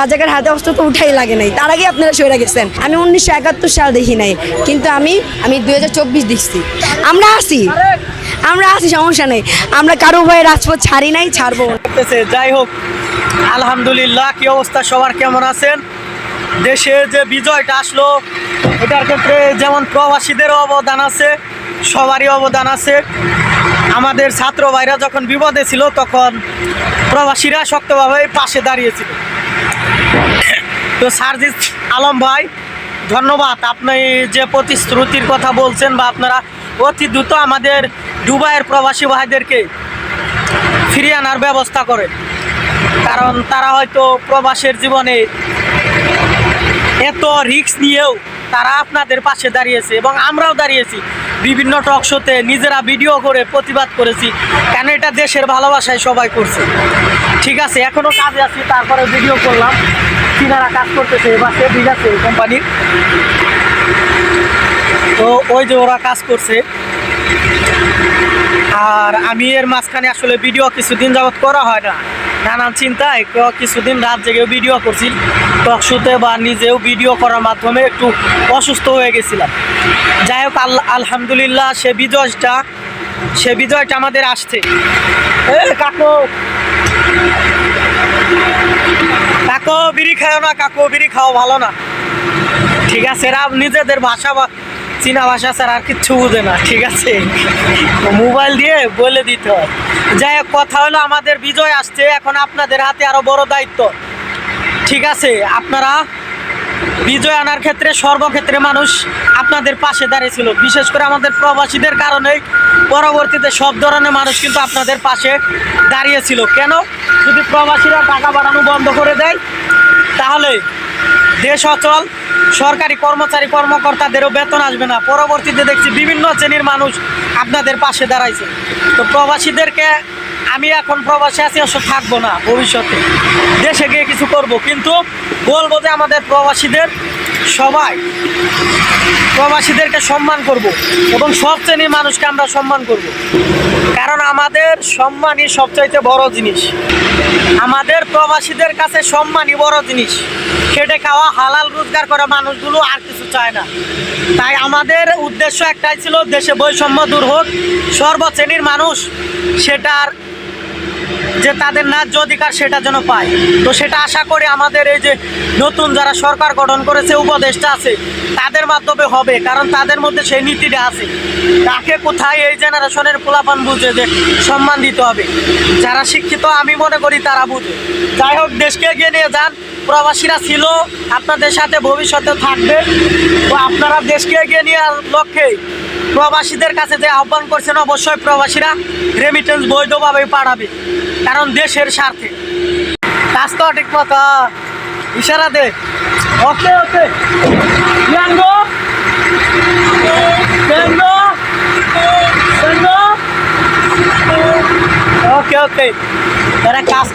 রাজাকার হাতে অস্ত্র তো উঠাই লাগে নাই। তার আগে আপনারা সরে গেছেন। আমি উনিশশো একাত্তর সাল দেখি নাই। কিন্তু আমি আমি দুই হাজার চব্বিশ দেখছি। আমরা আসি আমরা আসি সমস্যা নেই। আমরা কারও ভয়ে রাজপথ ছাড়ি নাই, ছাড়বো করতেছে যাই হোক। আলহামদুলিল্লাহ, কি অবস্থা? সবার কেমন আছেন? দেশে যে বিজয়টা আসলো, এটার ক্ষেত্রে যেমন প্রবাসীদেরও অবদান আছে, সবারই অবদান আছে। আমাদের ছাত্র ভাইরা যখন বিপদে ছিল, তখন প্রবাসীরা শক্তভাবে পাশে দাঁড়িয়েছিল। তো সার্জিস আলম ভাই, ধন্যবাদ। আপনি যে প্রতিশ্রুতির কথা বলছেন বা আপনারা অতি দ্রুত আমাদের দুবাইয়ের প্রবাসী ভাইদেরকে ফিরিয়ে আনার ব্যবস্থা করে কারণ তারা হয়তো প্রবাসের জীবনে এত রিক্স নিয়েও তারা আপনাদের পাশে দাঁড়িয়েছে এবং আমরাও দাঁড়িয়েছি। বিভিন্ন টক শোতে নিজেরা ভিডিও করে প্রতিবাদ করেছি। কেন এটা দেশের ভালোবাসায় সবাই করছে? ঠিক আছে এখনও কাজে আছি, তারপরে ভিডিও করলাম। কিনারা কাজ করতেছে বাসে ঠিক আছে কোম্পানির তো ওই যে ওরা কাজ করছে। আর আমি এর মাঝখানে আসলে ভিডিও কিছুদিন যাবত করা হয় না। নানান চিন্তায় কিছুদিন রাত জেগেও ভিডিও করছি টক শুতে বা নিজেও ভিডিও করার মাধ্যমে একটু অসুস্থ হয়ে গেছিলাম। যাই হোক আলহামদুলিল্লাহ, সে বিজয়টা সে বিজয়টা আমাদের আসছে। কাকু! কাকু, বিড়ি খাও না, কাকু, বিড়ি খাও, ভালো না। ঠিক আছে এরা নিজেদের ভাষা বা চীনা ভাষা ছাড়া আর কিচ্ছু বুঝে না, ঠিক আছে? মোবাইল দিয়ে বলে দিতে হয়। যাই হোক, কথা হলো আমাদের বিজয় আসছে। এখন আপনাদের হাতে আরও বড় দায়িত্ব। ঠিক আছে? আপনারা বিজয় আনার ক্ষেত্রে সর্বক্ষেত্রে মানুষ আপনাদের পাশে দাঁড়িয়েছিল বিশেষ করে আমাদের প্রবাসীদের কারণেই পরবর্তীতে সব ধরনের মানুষ কিন্তু আপনাদের পাশে দাঁড়িয়েছিল কেন? যদি প্রবাসীরা টাকা বাড়ানো বন্ধ করে দেয়, তাহলে দেশ অচল সরকারি কর্মচারী কর্মকর্তাদেরও বেতন আসবে না। পরবর্তীতে দেখছি বিভিন্ন শ্রেণির মানুষ আপনাদের পাশে দাঁড়াইছে। তো প্রবাসীদেরকে আমি এখন প্রবাসী আছি, অবশ্য থাকব না ভবিষ্যতে। দেশে গিয়ে কিছু করব। কিন্তু বলব যে আমাদের প্রবাসীদের সবাই প্রবাসীদেরকে সম্মান করব এবং সব শ্রেণির মানুষকে আমরা সম্মান করব। কারণ আমাদের সম্মানই সবচাইতে বড় জিনিস। আমাদের প্রবাসীদের কাছে সম্মানই বড় জিনিস। খেটে খাওয়া, হালাল রোজগার করা মানুষগুলো আর কিছু চায় না। তাই আমাদের উদ্দেশ্য একটাই ছিল, দেশে বৈষম্য দূর হোক, সর্বশ্রেণীর মানুষ সেটার যে তাদের ন্যায্য অধিকার সেটা যেন পায়। তো সেটা আশা করে আমাদের এই যে নতুন যারা সরকার গঠন করেছে, উপদেষ্টা আছে, তাদের মাধ্যমে হবে, কারণ তাদের মধ্যে সেই নীতিটা আছে। তাকে কোথায় এই জেনারেশনের পোলাপান বুঝে যে সম্মান দিতে হবে। যারা শিক্ষিত, আমি মনে করি তারা বুঝে। যাই হোক, দেশকে এগিয়ে নিয়ে যান। প্রবাসীরা ছিল, আপনাদের সাথে ভবিষ্যতে থাকবে। তো আপনারা দেশকে এগিয়ে নেওয়ার লক্ষ্যে প্রবাসীদের কাছে যে আহ্বান করছেন, অবশ্যই প্রবাসীরা রেমিটেন্স বৈধভাবে পাঠাবে, কারণ দেশের স্বার্থে। কাজ তো ঠিক মতো। ইশারা দে। ওকে ওকে। ওকে ওকে। এরা কাজ